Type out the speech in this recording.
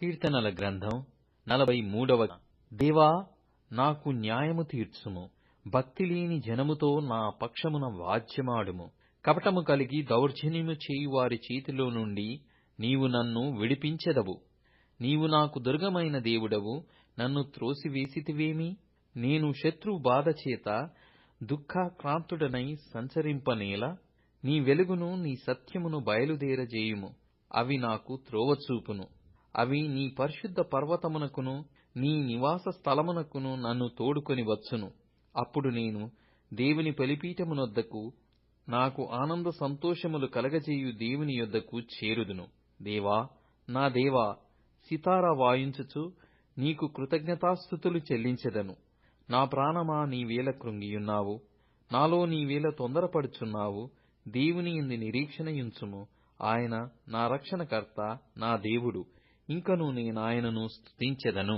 కీర్తనల గ్రంథం నలభై మూడవ దేవా నాకు న్యాయము తీర్చుము. భక్తిలేని జనముతో నా పక్షమున వాద్యమాడుము. కపటము కలిగి దౌర్జన్యము చేయు వారి చేతిలో నుండి నీవు నన్ను విడిపించెదవు. నీవు నాకు దుర్గమైన దేవుడవు. నన్ను త్రోసివేసితివేమి? నేను శత్రువు బాధ చేత దుఃఖాక్రాంతుడనై సంచరింపనేలా. నీ వెలుగును నీ సత్యమును బయలుదేరజేయుము. అవి నాకు త్రోవ చూపును అవి నీ పరిశుద్ధ పర్వతమునకును నీ నివాస స్థలమునకును నన్ను తోడుకొని వచ్చును. అప్పుడు నేను దేవుని బలిపీఠమునొద్దకు నాకు ఆనంద సంతోషములు కలగజేయు దేవుని యొద్దకు చేరుదును. దేవా నా దేవా సితారా వాయించుచు నీకు కృతజ్ఞతాస్థుతులు చెల్లించెదను. నా ప్రాణమా నీవేల కృంగియున్నావు. నాలో నీవేల తొందరపడుచున్నావు. దేవుని యందు నిరీక్షణయుంచుము. ఆయన నా రక్షణకర్త నా దేవుడు. ఇంకను నేనాయనను స్తుతించెదను.